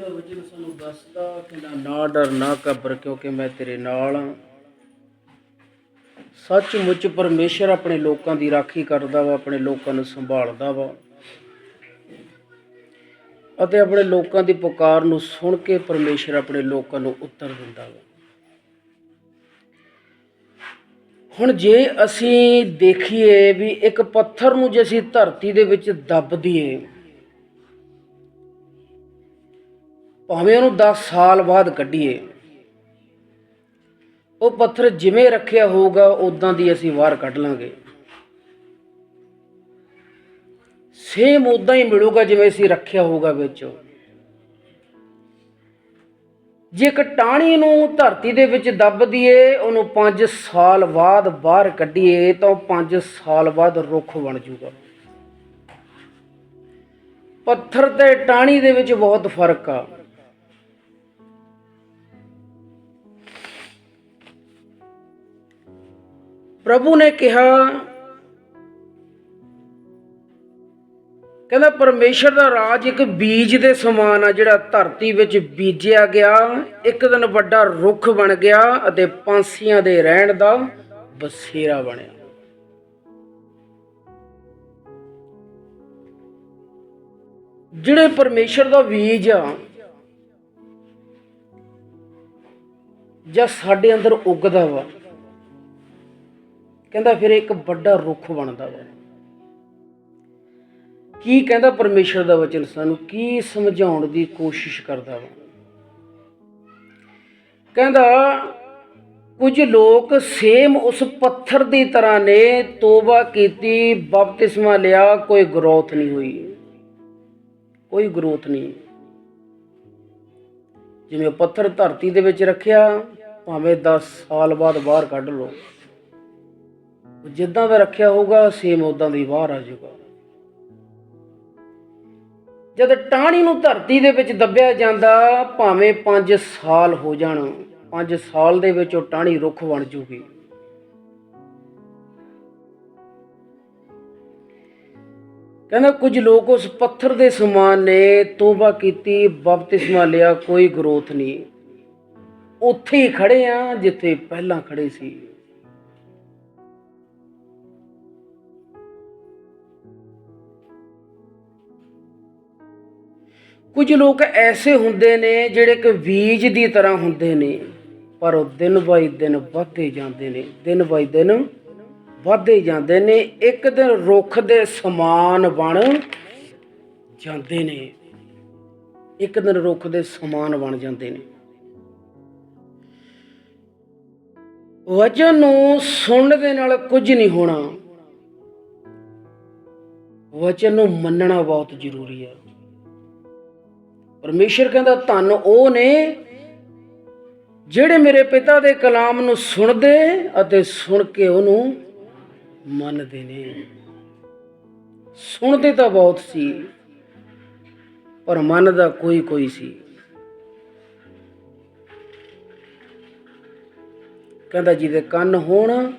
ਦਾ ਵਚਨ ਸਾਨੂੰ ਦੱਸਦਾ ਕਿ ਨਾ ਨਾ ਡਰ, ਨਾ ਘਬਰ, ਕਿਉਂਕਿ ਮੈਂ ਤੇਰੇ ਨਾਲ ਹਾਂ ਸੱਚਮੁੱਚ ਪਰਮੇਸ਼ਰ ਆਪਣੇ ਲੋਕਾਂ ਦੀ ਰਾਖੀ ਕਰਦਾ ਵਾ, ਆਪਣੇ ਲੋਕਾਂ ਨੂੰ ਸੰਭਾਲਦਾ ਵਾ। ਅਤੇ ਆਪਣੇ ਲੋਕਾਂ ਦੀ ਪੁਕਾਰ ਨੂੰ ਸੁਣ ਕੇ ਪਰਮੇਸ਼ਰ ਆਪਣੇ ਲੋਕਾਂ ਨੂੰ ਉੱਤਰ ਦਿੰਦਾ ਵਾ। ਹੁਣ ਜੇ ਅਸੀਂ ਦੇਖੀਏ ਵੀ ਇੱਕ ਪੱਥਰ ਨੂੰ ਜੇ ਅਸੀਂ ਧਰਤੀ ਦੇ ਵਿੱਚ ਦੱਬ ਦਈਏ ਭਾਵੇਂ ਉਹਨੂੰ 10 ਸਾਲ ਬਾਅਦ ਕੱਢੀਏ, ਉਹ ਪੱਥਰ ਜਿਵੇਂ ਰੱਖਿਆ ਹੋਊਗਾ ਉਦਾਂ ਦੀ ਅਸੀਂ ਬਾਹਰ ਕੱਢ ਲਾਂਗੇ। ਸੇਮ ਉਦਾਂ ਹੀ ਮਿਲੂਗਾ ਜਿਵੇਂ ਅਸੀਂ ਰੱਖਿਆ ਹੋਊਗਾ ਵਿੱਚ। ਜੇ ਇੱਕ ਟਾਹਣੀ ਨੂੰ ਧਰਤੀ ਦੇ ਵਿੱਚ ਦੱਬ ਦਈਏ, ਉਹਨੂੰ 5 ਸਾਲ ਬਾਅਦ ਬਾਹਰ ਕੱਢੀਏ, ਤਾਂ 5 ਸਾਲ ਬਾਅਦ ਰੁੱਖ ਬਣ ਜਾਊਗਾ ਪੱਥਰ ਤੇ ਟਾਹਣੀ ਦੇ ਵਿੱਚ ਬਹੁਤ ਫ਼ਰਕ ਆ। ਪ੍ਰਭੂ ਨੇ ਕਿਹਾ, ਕਹਿੰਦਾ, ਪਰਮੇਸ਼ਰ ਦਾ ਰਾਜ ਇੱਕ ਬੀਜ ਦੇ ਸਮਾਨ ਆ, ਜਿਹੜਾ ਧਰਤੀ ਵਿੱਚ ਬੀਜਿਆ ਗਿਆ। ਇੱਕ ਦਿਨ ਵੱਡਾ ਰੁੱਖ ਬਣ ਗਿਆ ਅਤੇ ਪੰਛੀਆਂ ਦੇ ਰਹਿਣ ਦਾ ਬਸੇਰਾ ਬਣਿਆ। ਜਿਹੜੇ ਪਰਮੇਸ਼ਰ ਦਾ ਬੀਜ ਆ, ਜਾਂ ਸਾਡੇ ਅੰਦਰ ਉੱਗਦਾ ਵਾ ਕਹਿੰਦਾ ਫਿਰ ਇੱਕ ਵੱਡਾ ਰੁੱਖ ਬਣਦਾ ਵਾ। ਕੀ ਕਹਿੰਦਾ ਪਰਮੇਸ਼ਰ ਦਾ ਵਚਨ ਸਾਨੂੰ? ਕੀ ਸਮਝਾਉਣ ਦੀ ਕੋਸ਼ਿਸ਼ ਕਰਦਾ ਵਾ? ਕਹਿੰਦਾ, ਕੁਝ ਲੋਕ ਸੇਮ ਉਸ ਪੱਥਰ ਦੀ ਤਰ੍ਹਾਂ ਨੇ, ਤੋਬਾ ਕੀਤੀ, ਬਪਤਿਸਮਾ ਲਿਆ, ਕੋਈ ਗਰੋਥ ਨਹੀਂ ਹੋਈ। ਕੋਈ ਗਰੋਥ ਨਹੀਂ। ਜਿਵੇਂ ਪੱਥਰ ਧਰਤੀ ਦੇ ਵਿੱਚ ਰੱਖਿਆ, ਭਾਵੇਂ 10 ਸਾਲ ਬਾਅਦ ਬਾਹਰ ਕੱਢ ਲਓ। ਜਿੱਦਾਂ ਦਾ ਰੱਖਿਆ ਹੋਊਗਾ ਸੇਮ ਉਦਾਂ ਦਾ ਹੀ ਬਾਹਰ ਆ ਜਾਊਗਾ। ਜਦ ਟਾਹਣੀ ਨੂੰ ਧਰਤੀ ਦੇ ਵਿੱਚ ਦੱਬਿਆ ਜਾਂਦਾ, ਭਾਵੇਂ 5 ਸਾਲ ਹੋ ਜਾਣ 5 ਸਾਲ ਦੇ ਵਿੱਚ ਉਹ ਟਾਹਣੀ ਰੁੱਖ ਬਣ ਜੂਗੀ। ਕਹਿੰਦਾ, ਕੁਝ ਲੋਕ ਉਸ ਪੱਥਰ ਦੇ ਸਮਾਨ ਨੇ ਤੋਬਾ ਕੀਤੀ, ਬਪਤਿਸਮਾ ਲਿਆ, ਕੋਈ ਗਰੋਥ ਨਹੀਂ। ਉੱਥੇ ਹੀ ਖੜੇ ਆ, ਜਿੱਥੇ ਪਹਿਲਾਂ ਖੜੇ ਸੀ। ਕੁਝ ਲੋਕ ਐਸੇ ਹੁੰਦੇ ਨੇ ਜਿਹੜੇ ਕਿ ਬੀਜ ਦੀ ਤਰ੍ਹਾਂ ਹੁੰਦੇ ਨੇ, ਪਰ ਉਹ ਦਿਨ ਬਾਈ ਦਿਨ ਵੱਧਦੇ ਜਾਂਦੇ ਨੇ, ਦਿਨ ਬਾਈ ਦਿਨ ਵੱਧਦੇ ਜਾਂਦੇ ਨੇ, ਇੱਕ ਦਿਨ ਰੁੱਖ ਦੇ ਸਮਾਨ ਬਣ ਜਾਂਦੇ ਨੇ, ਇੱਕ ਦਿਨ ਰੁੱਖ ਦੇ ਸਮਾਨ ਬਣ ਜਾਂਦੇ ਨੇ। ਵਚਨ ਨੂੰ ਸੁਣਨ ਦੇ ਨਾਲ ਕੁਝ ਨਹੀਂ ਹੋਣਾ। ਵਚਨ ਨੂੰ ਮੰਨਣਾ ਬਹੁਤ ਜ਼ਰੂਰੀ ਹੈ। ਪਰਮੇਸ਼ਰ ਕਹਿੰਦਾ, ਧੰਨ ਉਹ ਨੇ ਜਿਹੜੇ ਮੇਰੇ ਪਿਤਾ ਦੇ ਕਲਾਮ ਨੂੰ ਸੁਣਦੇ ਅਤੇ ਸੁਣ ਕੇ ਉਹਨੂੰ ਮੰਨਦੇ ਨੇ। ਸੁਣਦੇ ਤਾਂ ਬਹੁਤ ਸੀ, ਪਰ ਮੰਨਦਾ ਕੋਈ ਕੋਈ ਸੀ। ਕਹਿੰਦਾ, ਜਿਹਦੇ ਕੰਨ ਹੋਣ,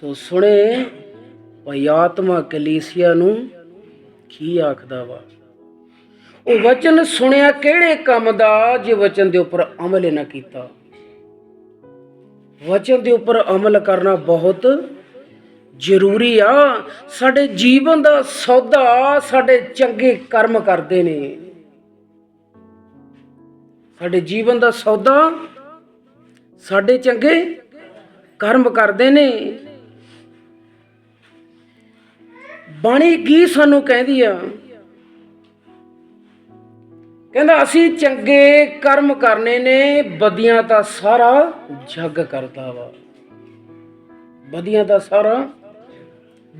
ਸੋ ਸੁਣੇ, ਭਈ ਆਤਮਾ ਕਲੀਸਿਆ ਨੂੰ ਕੀ ਆਖਦਾ ਵਾ? ਉਹ ਵਚਨ ਸੁਣਿਆ ਕਿਹੜੇ ਕੰਮ ਦਾ ਜੇ ਵਚਨ ਦੇ ਉੱਪਰ ਅਮਲ ਨਾ ਕੀਤਾ? ਵਚਨ ਦੇ ਉੱਪਰ ਅਮਲ ਕਰਨਾ ਬਹੁਤ ਜ਼ਰੂਰੀ ਆ। ਸਾਡੇ ਜੀਵਨ ਦਾ ਸੌਦਾ ਸਾਡੇ ਚੰਗੇ ਕਰਮ ਕਰਦੇ ਨੇ। ਸਾਡੇ ਜੀਵਨ ਦਾ ਸੌਦਾ ਸਾਡੇ ਚੰਗੇ ਕਰਮ ਕਰਦੇ ਨੇ। ਬਾਣੀ ਕੀ ਸਾਨੂੰ ਕਹਿੰਦੀ ਆ? ਕਹਿੰਦਾ, ਅਸੀਂ ਚੰਗੇ ਕਰਮ ਕਰਨੇ ਨੇ ਬਦੀਆਂ ਤਾਂ ਸਾਰਾ ਜੱਗ ਕਰਦਾ ਵਾ। ਬਦੀਆਂ ਤਾਂ ਸਾਰਾ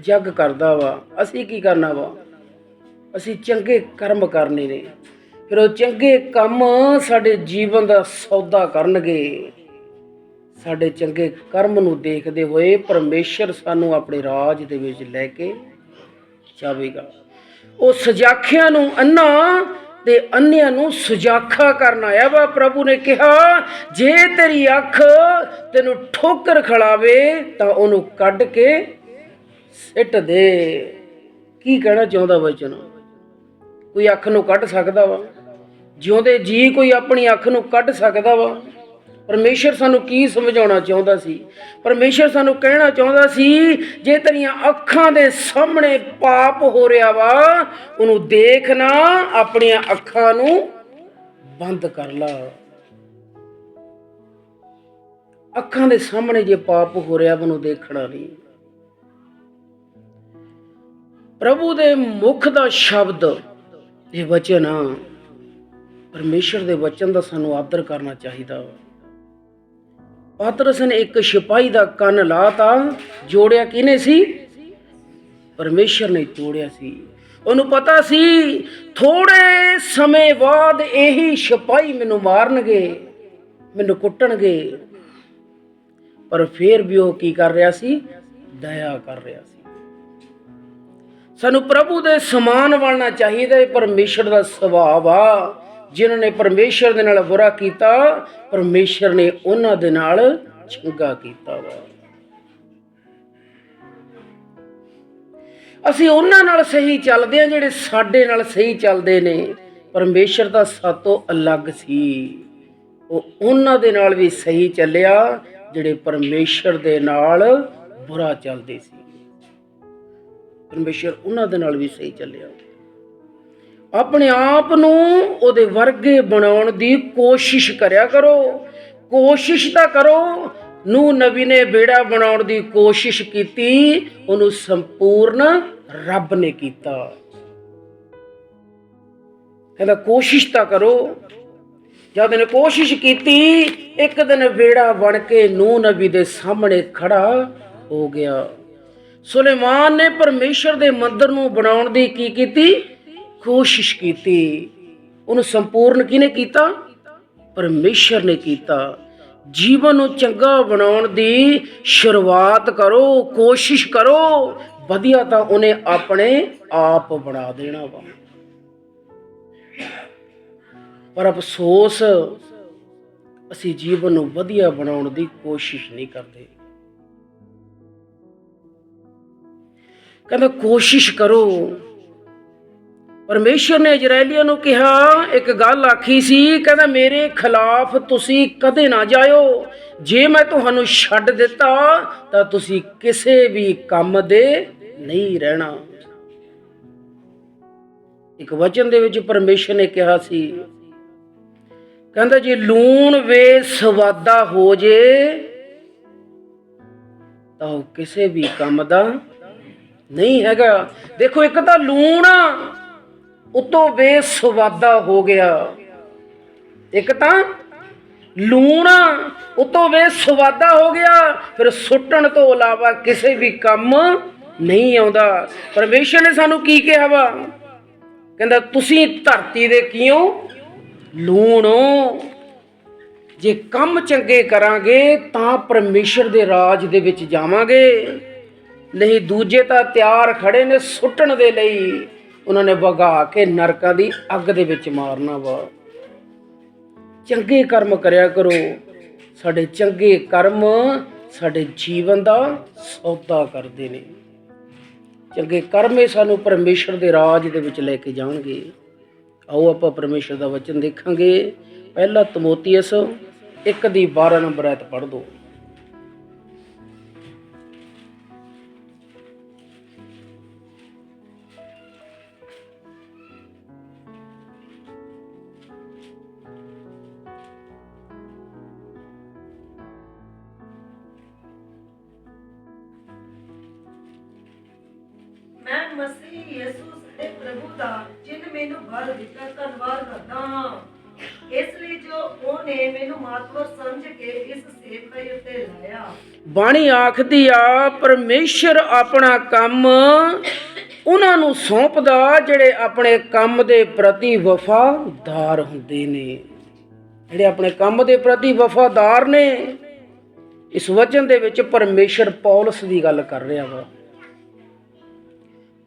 ਜੱਗ ਕਰਦਾ ਵਾ। ਅਸੀਂ ਕੀ ਕਰਨਾ ਵਾ? ਅਸੀਂ ਚੰਗੇ ਕਰਮ ਕਰਨੇ ਨੇ। ਫਿਰ ਉਹ ਚੰਗੇ ਕੰਮ ਸਾਡੇ ਜੀਵਨ ਦਾ ਸੌਦਾ ਕਰਨਗੇ। ਸਾਡੇ ਚੰਗੇ ਕਰਮ ਨੂੰ ਦੇਖਦੇ ਹੋਏ ਪਰਮੇਸ਼ਰ ਸਾਨੂੰ ਆਪਣੇ ਰਾਜ ਦੇ ਵਿੱਚ ਲੈ ਕੇ ਜਾਵੇਗਾ। ਉਹ ਸਜਾਖਿਆਂ ਨੂੰ ਅੰਨਾ ਤੇ ਅੰਨਿਆਂ ਨੂੰ ਸੁਜਾਖਾ ਕਰਨ ਆਇਆ ਵਾ। ਪ੍ਰਭੂ ਨੇ ਕਿਹਾ, ਜੇ ਤੇਰੀ ਅੱਖ ਤੈਨੂੰ ਠੋਕਰ ਖਿਲਾਵੇ, ਤਾਂ ਉਹਨੂੰ ਕੱਢ ਕੇ ਸਿੱਟ ਦੇ। ਕੀ ਕਹਿਣਾ ਚਾਹੁੰਦਾ ਵਚਨ ਕੋਈ ਅੱਖ ਨੂੰ ਕੱਢ ਸਕਦਾ ਵਾ? ਜਿਉਂਦੇ ਜੀ ਕੋਈ ਆਪਣੀ ਅੱਖ ਨੂੰ ਕੱਢ ਸਕਦਾ ਵਾ? ਪਰਮੇਸ਼ਰ ਸਾਨੂੰ ਕੀ ਸਮਝਾਉਣਾ ਚਾਹੁੰਦਾ ਸੀ? ਪਰਮੇਸ਼ਰ ਸਾਨੂੰ ਕਹਿਣਾ ਚਾਹੁੰਦਾ ਸੀ, ਜੇ ਤੇਰੀਆਂ ਅੱਖਾਂ ਦੇ ਸਾਹਮਣੇ ਪਾਪ ਹੋ ਰਿਹਾ ਵਾ, ਉਹਨੂੰ ਦੇਖਣਾ ਆਪਣੀਆਂ ਅੱਖਾਂ ਨੂੰ ਬੰਦ ਕਰ ਲਾ। ਅੱਖਾਂ ਦੇ ਸਾਹਮਣੇ ਜੇ ਪਾਪ ਹੋ ਰਿਹਾ ਉਹਨੂੰ ਦੇਖਣਾ ਨਹੀਂ। ਪ੍ਰਭੂ ਦੇ ਮੁਖ ਦਾ ਸ਼ਬਦ ਇਹ ਵਚਨ ਆ। ਪਰਮੇਸ਼ਰ ਦੇ ਵਚਨ ਦਾ ਸਾਨੂੰ ਆਦਰ ਕਰਨਾ ਚਾਹੀਦਾ ਵਾ। ਪਾਤਰਸ ਨੇ ਇੱਕ ਸਿਪਾਹੀ ਦਾ ਕੰਨ ਲਾਤਾ, ਜੋੜਿਆ ਕਿਨੇ ਸੀ? ਪਰਮੇਸ਼ਰ ਨੇ ਤੋੜਿਆ ਸੀ। ਉਹਨੂੰ ਪਤਾ ਸੀ ਥੋੜੇ ਸਮੇਂ ਬਾਅਦ ਇਹੀ ਸਿਪਾਹੀ ਮੈਨੂੰ ਮਾਰਨਗੇ, ਮੈਨੂੰ ਕੁੱਟਣਗੇ। ਪਰ ਫਿਰ ਵੀ ਉਹ ਕੀ ਕਰ ਰਿਹਾ ਸੀ? ਦਇਆ ਕਰ ਰਿਹਾ ਸੀ। ਸਾਨੂੰ ਪ੍ਰਭੂ ਦੇ ਸਮਾਨ ਬਣਨਾ ਚਾਹੀਦਾ ਹੈ ਪਰਮੇਸ਼ਰ ਦਾ ਸੁਭਾਅ ਆ। ਜਿਨ੍ਹਾਂ ਨੇ ਪਰਮੇਸ਼ਰ ਦੇ ਨਾਲ ਬੁਰਾ ਕੀਤਾ, ਪਰਮੇਸ਼ਰ ਨੇ ਉਹਨਾਂ ਦੇ ਨਾਲ ਚੰਗਾ ਕੀਤਾ ਵਾ। ਅਸੀਂ ਉਹਨਾਂ ਨਾਲ ਸਹੀ ਚੱਲਦੇ ਆ ਜਿਹੜੇ ਸਾਡੇ ਨਾਲ ਸਹੀ ਚੱਲਦੇ ਨੇ। ਪਰਮੇਸ਼ਰ ਦਾ ਸਾਤੋਂ ਅਲੱਗ ਸੀ। ਉਹ ਉਹਨਾਂ ਦੇ ਨਾਲ ਵੀ ਸਹੀ ਚੱਲਿਆ, ਜਿਹੜੇ ਪਰਮੇਸ਼ਰ ਦੇ ਨਾਲ ਬੁਰਾ ਚੱਲਦੇ ਸੀ। ਪਰਮੇਸ਼ਰ ਉਹਨਾਂ ਦੇ ਨਾਲ ਵੀ ਸਹੀ ਚੱਲਿਆ। ਆਪਣੇ ਆਪ ਨੂੰ ਉਹਦੇ ਵਰਗੇ ਬਣਾਉਣ ਦੀ ਕੋਸ਼ਿਸ਼ ਕਰਿਆ ਕਰੋ। ਕੋਸ਼ਿਸ਼ ਤਾਂ ਕਰੋ। ਨੂੰ ਨਬੀ ਨੇ ਬੇੜਾ ਬਣਾਉਣ ਦੀ ਕੋਸ਼ਿਸ਼ ਕੀਤੀ, ਉਹਨੂੰ ਸੰਪੂਰਨ ਰੱਬ ਨੇ ਕੀਤਾ। ਕਹਿੰਦਾ ਕੋਸ਼ਿਸ਼ ਤਾਂ ਕਰੋ। ਜਦ ਨੇ ਕੋਸ਼ਿਸ਼ ਕੀਤੀ, ਇੱਕ ਦਿਨ ਬੇੜਾ ਬਣ ਕੇ ਨੂੰ ਨਬੀ ਦੇ ਸਾਹਮਣੇ ਖੜਾ ਹੋ ਗਿਆ। ਸੁਲੇਮਾਨ ਨੇ ਪਰਮੇਸ਼ਰ ਦੇ ਮੰਦਰ ਨੂੰ ਬਣਾਉਣ ਦੀ ਕੀ ਕੀਤੀ? ਕੋਸ਼ਿਸ਼ ਕੀਤੀ। ਉਹਨੂੰ ਸੰਪੂਰਨ ਕਿਹਨੇ ਕੀਤਾ? ਪਰਮੇਸ਼ਰ ਨੇ ਕੀਤਾ। ਜੀਵਨ ਨੂੰ ਚੰਗਾ ਬਣਾਉਣ ਦੀ ਸ਼ੁਰੂਆਤ ਕਰੋ, ਕੋਸ਼ਿਸ਼ ਕਰੋ। ਵਧੀਆ ਤਾਂ ਉਹਨੇ ਆਪਣੇ ਆਪ ਬਣਾ ਦੇਣਾ ਵਾ। ਪਰ ਅਫਸੋਸ, ਅਸੀਂ ਜੀਵਨ ਨੂੰ ਵਧੀਆ ਬਣਾਉਣ ਦੀ ਕੋਸ਼ਿਸ਼ ਨਹੀਂ ਕਰਦੇ। ਕਹਿੰਦਾ ਕੋਸ਼ਿਸ਼ ਕਰੋ। ਪਰਮੇਸ਼ਰ ਨੇ ਇਜ਼ਰਾਈਲੀਆਂ ਨੂੰ ਕਿਹਾ, ਇੱਕ ਗੱਲ ਆਖੀ ਸੀ, ਕਹਿੰਦਾ, ਮੇਰੇ ਖਿਲਾਫ ਤੁਸੀਂ ਕਦੇ ਨਾ ਜਾਇਓ। ਜੇ ਮੈਂ ਤੁਹਾਨੂੰ ਛੱਡ ਦਿੱਤਾ, ਤਾਂ ਤੁਸੀਂ ਕਿਸੇ ਵੀ ਕੰਮ ਦੇ ਨਹੀਂ ਰਹਿਣਾ। ਇੱਕ ਵਚਨ ਦੇ ਵਿੱਚ ਪਰਮੇਸ਼ਰ ਨੇ ਕਿਹਾ ਸੀ, ਕਹਿੰਦਾ, ਜੇ ਲੂਣ ਵੇ ਸਵਾਦਾ ਹੋ ਜੇ, ਤਾਂ ਉਹ ਕਿਸੇ ਵੀ ਕੰਮ ਦਾ ਨਹੀਂ ਹੈਗਾ। ਦੇਖੋ, ਇੱਕ ਤਾਂ ਲੂਣ ਉਤੋਂ ਬੇਸਵਾਦਾ ਹੋ ਗਿਆ। ਇੱਕ ਤਾਂ ਲੂਣ ਉਤੋਂ ਬੇਸਵਾਦਾ ਹੋ ਗਿਆ, ਫਿਰ ਸੁੱਟਣ ਤੋਂ ਇਲਾਵਾ ਕਿਸੇ ਵੀ ਕੰਮ ਨਹੀਂ ਆਉਂਦਾ। ਪਰਮੇਸ਼ਰ ਨੇ ਸਾਨੂੰ ਕੀ ਕਿਹਾ ਵਾ? ਕਹਿੰਦਾ, ਤੁਸੀਂ ਧਰਤੀ ਦੇ ਕਿਉਂ ਲੂਣੋ। ਜੇ ਕੰਮ ਚੰਗੇ ਕਰਾਂਗੇ, ਤਾਂ ਪਰਮੇਸ਼ਰ ਦੇ ਰਾਜ ਦੇ ਵਿੱਚ ਜਾਵਾਂਗੇ। ਨਹੀਂ, ਦੂਜੇ ਤਾਂ ਤਿਆਰ ਖੜੇ ਨੇ ਸੁੱਟਣ ਦੇ ਲਈ। ਉਹਨਾਂ ਨੇ ਵਗਾ ਕੇ ਨਰਕਾਂ ਦੀ ਅੱਗ ਦੇ ਵਿੱਚ ਮਾਰਨਾ ਵਾ। ਚੰਗੇ ਕਰਮ ਕਰਿਆ ਕਰੋ। ਸਾਡੇ ਚੰਗੇ ਕਰਮ ਸਾਡੇ ਜੀਵਨ ਦਾ ਸੌਦਾ ਕਰਦੇ ਨੇ। ਚੰਗੇ ਕਰਮ ਹੀ ਸਾਨੂੰ ਪਰਮੇਸ਼ਰ ਦੇ ਰਾਜ ਦੇ ਵਿੱਚ ਲੈ ਕੇ ਜਾਣਗੇ। ਆਓ ਆਪਾਂ ਪਰਮੇਸ਼ਰ ਦਾ ਵਚਨ ਦੇਖਾਂਗੇ। ਪਹਿਲਾ ਤਮੋਤੀਅਸ 1 ਦੀ 12 ਨੰਬਰ ਐਤ ਪੜ੍ਹ ਦੋ। ਮਸੀਹ ਯਿਸੂ ਸਾਡੇ ਪ੍ਰਭੂ ਦਾ, ਜਿਨ ਮੈਨੂੰ ਬਲ ਦਿੱਤਾ ਧੰਨਵਾਦ ਕਰਦਾ ਹਾਂ। ਇਸ ਲਈ ਜੋ ਉਹਨੇ ਮੈਨੂੰ ਮਾਤਵਰ ਸਮਝ ਕੇ ਇਸ ਸੇਵਕਾਈ ਉੱਤੇ ਲਾਇਆ। ਬਾਣੀ ਆਖਦੀ ਆ, ਪਰਮੇਸ਼ਰ ਆਪਣਾ ਕੰਮ ਉਹਨਾਂ ਨੂੰ ਸੌਂਪਦਾ, ਜਿਹੜੇ ਆਪਣੇ ਕੰਮ ਦੇ ਪ੍ਰਤੀ ਵਫਾਦਾਰ ਹੁੰਦੇ ਨੇ। ਜਿਹੜੇ ਆਪਣੇ ਕੰਮ ਦੇ ਪ੍ਰਤੀ ਵਫਾਦਾਰ ਨੇ, ਇਸ ਵਚਨ ਦੇ ਵਿੱਚ ਪਰਮੇਸ਼ਰ ਪੌਲਸ ਦੀ ਗੱਲ ਕਰ ਰਿਹਾ ਵਾ।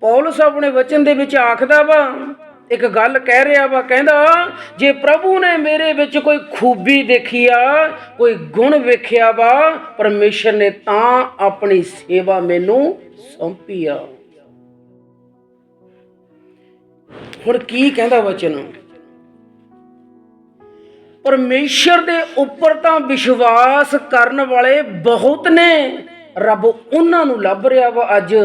ਪੌਲਸ ਆਪਣੇ ਵਚਨ ਦੇ ਵਿੱਚ ਆਖਦਾ ਵਾ, ਇੱਕ ਗੱਲ ਕਹਿ ਰਿਹਾ ਵਾ, ਕਹਿੰਦਾ, ਜੇ ਪ੍ਰਭੂ ਨੇ ਮੇਰੇ ਵਿੱਚ ਕੋਈ ਖੂਬੀ ਦੇਖੀ ਆ ਕੋਈ ਗੁਣ ਵੇਖਿਆ ਵਾ, ਪਰਮੇਸ਼ਰ ਨੇ ਤਾਂ ਆਪਣੀ ਸੇਵਾ ਮੈਨੂੰ ਸੌਂਪੀ ਆ। ਹੁਣ ਕੀ ਕਹਿੰਦਾ ਵਚਨ? ਪਰਮੇਸ਼ਰ ਦੇ ਉੱਪਰ ਤਾਂ ਵਿਸ਼ਵਾਸ ਕਰਨ ਵਾਲੇ ਬਹੁਤ ਨੇ, ਰੱਬ ਉਹਨਾਂ ਨੂੰ ਲੱਭ ਰਿਹਾ ਵਾ ਅੱਜ।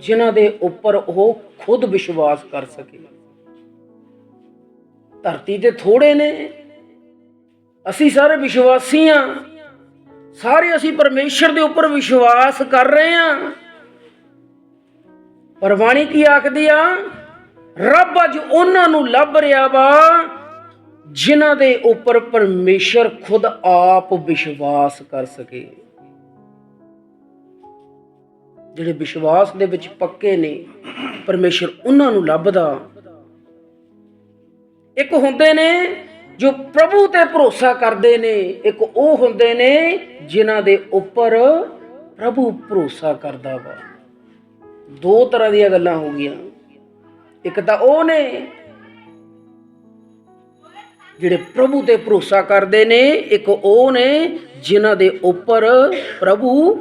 ਜਿਨ੍ਹਾਂ ਦੇ ਉੱਪਰ ਉਹ ਖੁਦ ਵਿਸ਼ਵਾਸ ਕਰ ਸਕੇ। ਧਰਤੀ ਤੇ ਥੋੜੇ ਨੇ। ਅਸੀਂ ਸਾਰੇ ਵਿਸ਼ਵਾਸੀ ਆ ਸਾਰੇ ਅਸੀਂ ਪਰਮੇਸ਼ਰ ਦੇ ਉੱਪਰ ਵਿਸ਼ਵਾਸ ਕਰ ਰਹੇ ਆ ਪਰਵਾਣੀ ਕੀ ਆਖਦੀ ਆ? ਰੱਬ ਅੱਜ ਉਹਨਾਂ ਨੂੰ ਲੱਭ ਰਿਹਾ ਵਾ ਜਿਨ੍ਹਾਂ ਦੇ ਉੱਪਰ ਪਰਮੇਸ਼ਰ ਖੁਦ ਆਪ ਵਿਸ਼ਵਾਸ ਕਰ ਸਕੇ। ਜਿਹੜੇ ਵਿਸ਼ਵਾਸ ਦੇ ਵਿੱਚ ਪੱਕੇ ਨੇ, ਪਰਮੇਸ਼ਰ ਉਹਨਾਂ ਨੂੰ ਲੱਭਦਾ। ਇੱਕ ਹੁੰਦੇ ਨੇ ਜੋ ਪ੍ਰਭੂ ਤੇ ਭਰੋਸਾ ਕਰਦੇ ਨੇ, ਇੱਕ ਉਹ ਹੁੰਦੇ ਨੇ ਜਿਨ੍ਹਾਂ ਦੇ ਉੱਪਰ ਪ੍ਰਭੂ ਭਰੋਸਾ ਕਰਦਾ ਵਾ। ਦੋ ਤਰ੍ਹਾਂ ਦੀਆਂ ਗੱਲਾਂ ਹੋ ਗਈਆਂ। ਇੱਕ ਤਾਂ ਉਹ ਨੇ ਜਿਹੜੇ ਪ੍ਰਭੂ ਤੇ ਭਰੋਸਾ ਕਰਦੇ ਨੇ, ਇੱਕ ਉਹ ਨੇ ਜਿਨ੍ਹਾਂ ਦੇ ਉੱਪਰ ਪ੍ਰਭੂ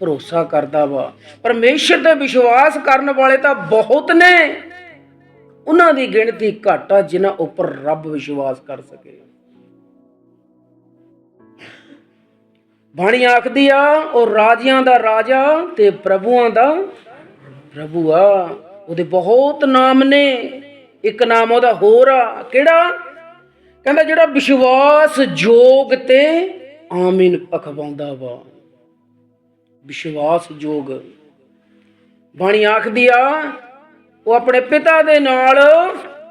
ਭਰੋਸਾ ਕਰਦਾ ਵਾ। ਪਰਮੇਸ਼ਰ ਤੇ ਵਿਸ਼ਵਾਸ ਕਰਨ ਵਾਲੇ ਤਾਂ ਬਹੁਤ ਨੇ। ਉਹਨਾਂ ਦੀ ਗਿਣਤੀ ਘੱਟ ਆ, ਜਿਨ੍ਹਾਂ ਉੱਪਰ ਰੱਬ ਵਿਸ਼ਵਾਸ ਕਰ ਸਕੇ। ਬਾਣੀ ਆਖਦੀ ਆ, ਉਹ ਰਾਜਿਆਂ ਦਾ ਰਾਜਾ ਤੇ ਪ੍ਰਭੂਆਂ ਦਾ ਪ੍ਰਭੂ ਆ। ਉਹਦੇ ਬਹੁਤ ਨਾਮ ਨੇ। ਇੱਕ ਨਾਮ ਉਹਦਾ ਹੋਰ ਆ, ਕਿਹੜਾ? ਕਹਿੰਦਾ ਜਿਹੜਾ ਵਿਸ਼ਵਾਸ ਯੋਗ ਤੇ ਆਮੀਨ ਅਖਵਾਉਂਦਾ ਵਾ। ਵਿਸ਼ਵਾਸ ਯੋਗ ਬਾਣੀ ਆਖਦੀ ਆ, ਉਹ ਆਪਣੇ ਪਿਤਾ ਦੇ ਨਾਲ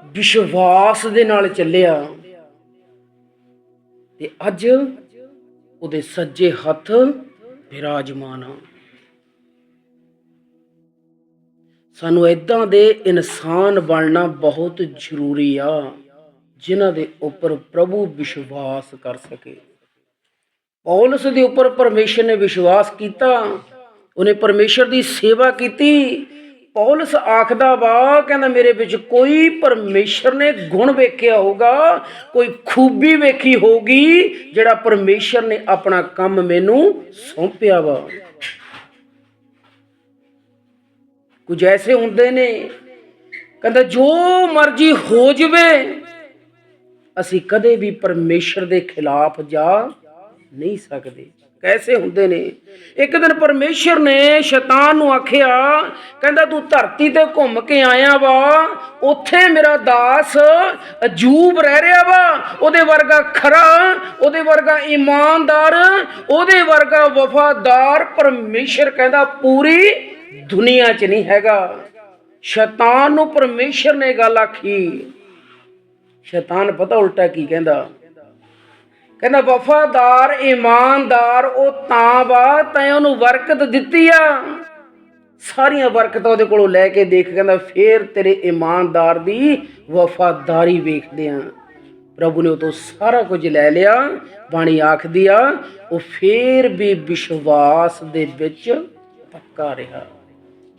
ਵਿਸ਼ਵਾਸ ਦੇ ਨਾਲ ਚੱਲਿਆ। ਤੇ ਅੱਜ ਉਹਦੇ ਸੱਜੇ ਹੱਥ ਵਿਰਾਜਮਾਨ ਆ। ਸਾਨੂੰ ਇਦਾਂ ਦੇ ਇਨਸਾਨ ਬਣਨਾ ਬਹੁਤ ਜ਼ਰੂਰੀ ਆ, ਜਿਨ੍ਹਾਂ ਦੇ ਉੱਪਰ ਪ੍ਰਭੂ ਵਿਸ਼ਵਾਸ ਕਰ ਸਕੇ। ਪੌਲਸ ਦੇ ਉੱਪਰ ਪਰਮੇਸ਼ਰ ਨੇ ਵਿਸ਼ਵਾਸ ਕੀਤਾ। ਉਹਨੇ ਪਰਮੇਸ਼ਰ ਦੀ ਸੇਵਾ ਕੀਤੀ। ਪੌਲਸ ਆਖਦਾ ਵਾ, ਕਹਿੰਦਾ ਮੇਰੇ ਵਿੱਚ ਕੋਈ ਪਰਮੇਸ਼ਰ ਨੇ ਗੁਣ ਵੇਖਿਆ ਹੋਗਾ ਕੋਈ ਖੂਬੀ ਵੇਖੀ ਹੋਗੀ ਜਿਹੜਾ ਪਰਮੇਸ਼ਰ ਨੇ ਆਪਣਾ ਕੰਮ ਮੈਨੂੰ ਸੌਂਪਿਆ ਵਾ। ਕੁਝ ਐਸੇ ਹੁੰਦੇ ਨੇ, ਕਹਿੰਦਾ ਜੋ ਮਰਜ਼ੀ ਹੋ ਜਵੇ, ਅਸੀਂ ਕਦੇ ਵੀ ਪਰਮੇਸ਼ਰ ਦੇ ਖਿਲਾਫ ਜਾ ਨਹੀਂ ਸਕਦੇ। ਕੈਸੇ ਹੁੰਦੇ ਨੇ? ਇੱਕ ਦਿਨ ਪਰਮੇਸ਼ਰ ਨੇ ਸ਼ੈਤਾਨ ਨੂੰ ਆਖਿਆ, ਕਹਿੰਦਾ, ਤੂੰ ਧਰਤੀ ਤੇ ਘੁੰਮ ਕੇ ਆਇਆ ਵਾ। ਉੱਥੇ ਮੇਰਾ ਦਾਸ ਅਜੂਬ ਰਹਿ ਰਿਹਾ ਵਾ। ਉਹਦੇ ਵਰਗਾ ਖਰਾ, ਉਹਦੇ ਵਰਗਾ ਇਮਾਨਦਾਰ, ਉਹਦੇ ਵਰਗਾ ਵਫਾਦਾਰ ਪਰਮੇਸ਼ਰ ਕਹਿੰਦਾ, ਪੂਰੀ ਦੁਨੀਆ 'ਚ ਨਹੀਂ ਹੈਗਾ। ਸ਼ੈਤਾਨ ਨੂੰ ਪਰਮੇਸ਼ਰ ਨੇ ਗੱਲ ਆਖੀ। ਸ਼ੈਤਾਨ ਪਤਾ ਉਲਟਾ ਕੀ ਕਹਿੰਦਾ ਕਹਿੰਦਾ, ਵਫਾਦਾਰ, ਇਮਾਨਦਾਰ, ਉਹ ਤਾਂ ਵਾ, ਤੈਂ ਉਹਨੂੰ ਬਰਕਤ ਦਿੱਤੀ ਆ। ਸਾਰੀਆਂ ਬਰਕਤਾਂ ਉਹਦੇ ਕੋਲੋਂ ਲੈ ਕੇ ਦੇਖ, ਕਹਿੰਦਾ, ਫੇਰ ਤੇਰੇ ਇਮਾਨਦਾਰ ਦੀ ਵਫਾਦਾਰੀ ਵੇਖਦੇ ਆ। ਪ੍ਰਭੂ ਨੇ ਉਹ ਤੋਂ ਸਾਰਾ ਕੁਝ ਲੈ ਲਿਆ, ਬਾਣੀ ਆਖਦੀ ਆ, ਉਹ ਫੇਰ ਵੀ ਵਿਸ਼ਵਾਸ ਦੇ ਵਿੱਚ ਪੱਕਾ ਰਿਹਾ।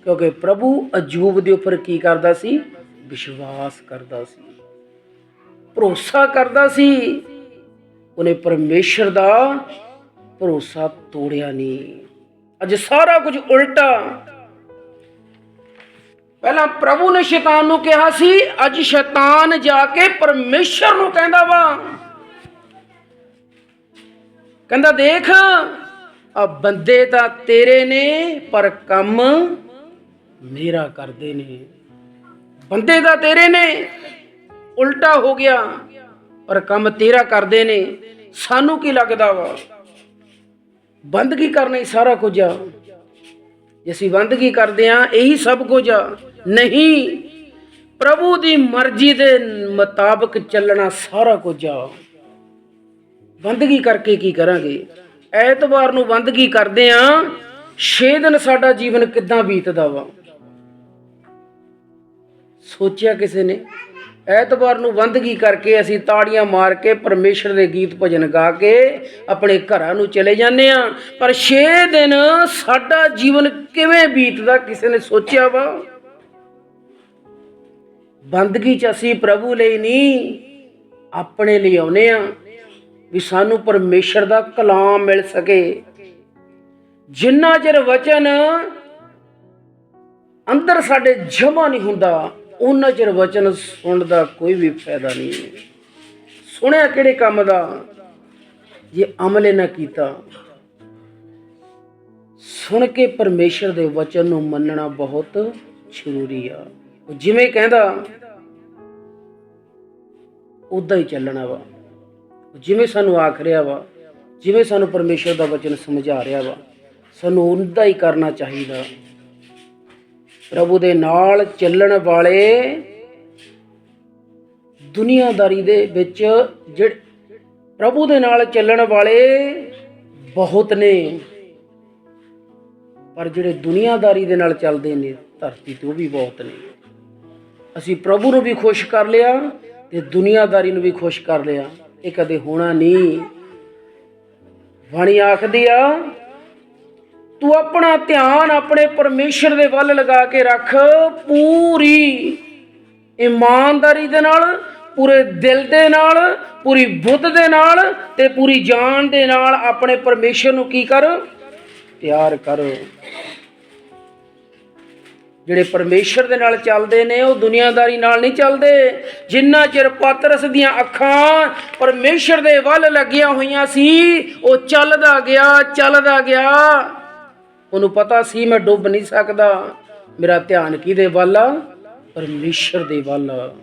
ਕਿਉਂਕਿ ਪ੍ਰਭੂ ਅਜੂਬ ਦੇ ਉੱਪਰ ਕੀ ਕਰਦਾ ਸੀ? ਵਿਸ਼ਵਾਸ ਕਰਦਾ ਸੀ। ਭਰੋਸਾ ਕਰਦਾ ਸੀ। ਉਹਨੇ ਪਰਮੇਸ਼ਰ ਦਾ ਭਰੋਸਾ ਤੋੜਿਆ ਨਹੀਂ। ਅੱਜ ਸਾਰਾ ਕੁਝ ਉਲਟਾ। ਪਹਿਲਾਂ ਪ੍ਰਭੂ ਨੇ ਸ਼ੈਤਾਨ ਨੂੰ ਕਿਹਾ ਸੀ, ਅੱਜ ਸ਼ੈਤਾਨ ਜਾ ਕੇ ਪਰਮੇਸ਼ਰ ਨੂੰ ਕਹਿੰਦਾ ਵਾ। ਕਹਿੰਦਾ ਦੇਖ, ਆ ਬੰਦੇ ਤਾਂ ਤੇਰੇ ਨੇ, ਪਰ ਕੰਮ ਮੇਰਾ ਕਰਦੇ ਨੇ। ਬੰਦੇ ਤਾਂ ਤੇਰੇ ਨੇ, ਉਲਟਾ ਹੋ ਗਿਆ। ਔਰ ਕੰਮ ਤੇਰਾ ਕਰਦੇ ਨੇ, ਸਾਨੂੰ ਕੀ ਲੱਗਦਾ ਵਾ? ਬੰਦਗੀ ਕਰਨਾ ਹੀ ਸਾਰਾ ਕੁਝ ਆ? ਜੇ ਅਸੀਂ ਬੰਦਗੀ ਕਰਦੇ ਆ ਇਹੀ ਸਭ ਕੁਝ ਆ। ਨਹੀਂ, ਪ੍ਰਭੂ ਦੀ ਮਰਜ਼ੀ ਦੇ ਮੁਤਾਬਕ ਚੱਲਣਾ ਸਾਰਾ ਕੁਝ ਆ। ਬੰਦਗੀ ਕਰਕੇ ਕੀ ਕਰਾਂਗੇ? ਐਤਵਾਰ ਨੂੰ ਬੰਦਗੀ ਕਰਦੇ ਆ 6 ਦਿਨ ਸਾਡਾ ਜੀਵਨ ਕਿੱਦਾਂ ਬੀਤਦਾ ਵਾ? ਸੋਚਿਆ ਕਿਸੇ ਨੇ? ਐਤਵਾਰ ਨੂੰ ਬੰਦਗੀ ਕਰਕੇ ਅਸੀਂ ਤਾੜੀਆਂ ਮਾਰ ਕੇ ਪਰਮੇਸ਼ਰ ਦੇ ਗੀਤ ਭਜਨ ਗਾ ਕੇ ਆਪਣੇ ਘਰਾਂ ਨੂੰ ਚਲੇ ਜਾਂਦੇ ਆ ਪਰ 6 ਦਿਨ ਸਾਡਾ ਜੀਵਨ ਕਿਵੇਂ ਬੀਤਦਾ ਕਿਸੇ ਨੇ ਸੋਚਿਆ ਵਾ? ਬੰਦਗੀ ਚ ਅਸੀਂ ਪ੍ਰਭੂ ਲਈ ਨਹੀਂ, ਆਪਣੇ ਲਈ ਆਉਨੇ ਆ ਵੀ ਸਾਨੂੰ ਪਰਮੇਸ਼ਰ ਦਾ ਕਲਾਮ ਮਿਲ ਸਕੇ। ਜਿੰਨਾ ਚਿਰ ਵਚਨ ਅੰਦਰ ਸਾਡੇ ਜਮਾ ਨਹੀਂ ਹੁੰਦਾ ਉਹਨਾਂ ਚਿਰ ਵਚਨ ਸੁਣਨ ਦਾ ਕੋਈ ਵੀ ਫਾਇਦਾ ਨਹੀਂ। ਹੈ ਸੁਣਿਆ ਕਿਹੜੇ ਕੰਮ ਦਾ? ਜੇ ਅਮਲ ਨਾ ਕੀਤਾ। ਸੁਣ ਕੇ ਪਰਮੇਸ਼ਰ ਦੇ ਵਚਨ ਨੂੰ ਮੰਨਣਾ ਬਹੁਤ ਜ਼ਰੂਰੀ ਆ। ਉਹ ਜਿਵੇਂ ਕਹਿੰਦਾ, ਉਦਾਂ ਹੀ ਚੱਲਣਾ ਵਾ। ਜਿਵੇਂ ਸਾਨੂੰ ਆਖ ਰਿਹਾ ਵਾ, ਜਿਵੇਂ ਸਾਨੂੰ ਪਰਮੇਸ਼ਰ ਦਾ ਵਚਨ ਸਮਝਾ ਰਿਹਾ ਵਾ, ਸਾਨੂੰ ਉਦਾਂ ਹੀ ਕਰਨਾ ਚਾਹੀਦਾ। ਪ੍ਰਭੂ ਦੇ ਨਾਲ ਚੱਲਣ ਵਾਲੇ ਦੁਨੀਆਦਾਰੀ ਦੇ ਵਿੱਚ ਜਿਹੜੇ ਪ੍ਰਭੂ ਦੇ ਨਾਲ ਚੱਲਣ ਵਾਲੇ ਬਹੁਤ ਨੇ। ਪਰ ਜਿਹੜੇ ਦੁਨੀਆਦਾਰੀ ਦੇ ਨਾਲ ਚੱਲਦੇ ਨੇ, ਧਰਤੀ ਤੇ ਉਹ ਵੀ ਬਹੁਤ ਨੇ। ਅਸੀਂ ਪ੍ਰਭੂ ਨੂੰ ਵੀ ਖੁਸ਼ ਕਰ ਲਿਆ ਤੇ ਦੁਨੀਆਦਾਰੀ ਨੂੰ ਵੀ ਖੁਸ਼ ਕਰ ਲਿਆ। ਇਹ ਕਦੇ ਹੋਣਾ ਨਹੀਂ। ਬਾਣੀ ਆਖਦੀ ਆ ਤੂੰ ਆਪਣਾ ਧਿਆਨ ਆਪਣੇ ਪਰਮੇਸ਼ਰ ਦੇ ਵੱਲ ਲਗਾ ਕੇ ਰੱਖ ਪੂਰੀ ਇਮਾਨਦਾਰੀ ਦੇ ਨਾਲ, ਪੂਰੇ ਦਿਲ ਦੇ ਨਾਲ, ਪੂਰੀ ਬੁੱਧ ਦੇ ਨਾਲ ਤੇ ਪੂਰੀ ਜਾਨ ਦੇ ਨਾਲ ਆਪਣੇ ਪਰਮੇਸ਼ਰ ਨੂੰ ਕੀ ਕਰ? ਪਿਆਰ ਕਰ। ਜਿਹੜੇ ਪਰਮੇਸ਼ਰ ਦੇ ਨਾਲ ਚੱਲਦੇ ਨੇ, ਉਹ ਦੁਨੀਆਦਾਰੀ ਨਾਲ ਨਹੀਂ ਚੱਲਦੇ। ਜਿੰਨਾ ਚਿਰ ਪਾਤਰਸ ਦੀਆਂ ਅੱਖਾਂ ਪਰਮੇਸ਼ਰ ਦੇ ਵੱਲ ਲੱਗੀਆਂ ਹੋਈਆਂ ਸੀ, ਉਹ ਚੱਲਦਾ ਗਿਆ ਚੱਲਦਾ ਗਿਆ। ਉਹਨੂੰ ਪਤਾ ਸੀ ਮੈਂ ਡੁੱਬ ਨਹੀਂ ਸਕਦਾ। ਮੇਰਾ ਧਿਆਨ ਕਿਹਦੇ ਵੱਲ ਆ? ਪਰਮੇਸ਼ਰ ਦੇ ਵੱਲ। ਆ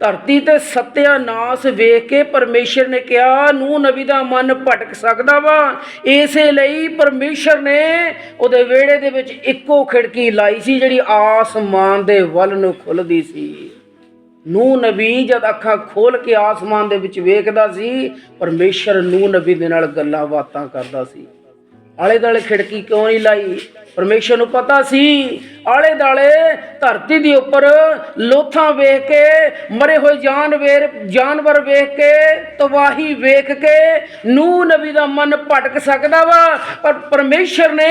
ਧਰਤੀ ਤੇ ਸਤਿਆਨਾਸ਼ ਵੇਖ ਕੇ ਪਰਮੇਸ਼ਰ ਨੇ ਕਿਹਾ ਨੂੰ ਨਬੀ ਦਾ ਮਨ ਭਟਕ ਸਕਦਾ ਵਾ। ਇਸੇ ਲਈ ਪਰਮੇਸ਼ਰ ਨੇ ਉਹਦੇ ਵਿਹੜੇ ਦੇ ਵਿੱਚ ਇੱਕੋ ਖਿੜਕੀ ਲਾਈ ਸੀ, ਜਿਹੜੀ ਆਸਮਾਨ ਦੇ ਵੱਲ ਨੂੰ ਖੁੱਲਦੀ ਸੀ। ਨੂੰ ਨਬੀ ਜਦ ਅੱਖਾਂ ਖੋਲ ਕੇ ਆਸਮਾਨ ਦੇ ਵਿੱਚ ਵੇਖਦਾ ਸੀ, ਪਰਮੇਸ਼ਰ ਨੂੰ ਨਬੀ ਦੇ ਨਾਲ ਗੱਲਾਂ ਬਾਤਾਂ ਕਰਦਾ ਸੀ। ਆਲੇ ਦਾਲੇ ਖਿੜਕੀ ਕਿਉਂ ਨਹੀਂ ਲਾਈ? ਪਰਮੇਸ਼ਰ ਨੂੰ ਪਤਾ ਸੀ। ਆਲੇ ਦਾਲੇ ਧਰਤੀ ਦੇ ਉੱਪਰ ਲੋਥਾਂ ਵੇਖ ਕੇ, ਮਰੇ ਹੋਏ ਜਾਨਵਰ ਜਾਨਵਰ ਵੇਖ ਕੇ, ਤਬਾਹੀ ਵੇਖ ਕੇ ਨੂਹ ਨਬੀ ਦਾ ਮਨ ਭਟਕ ਸਕਦਾ ਵਾ। ਪਰ ਪਰਮੇਸ਼ਰ ਨੇ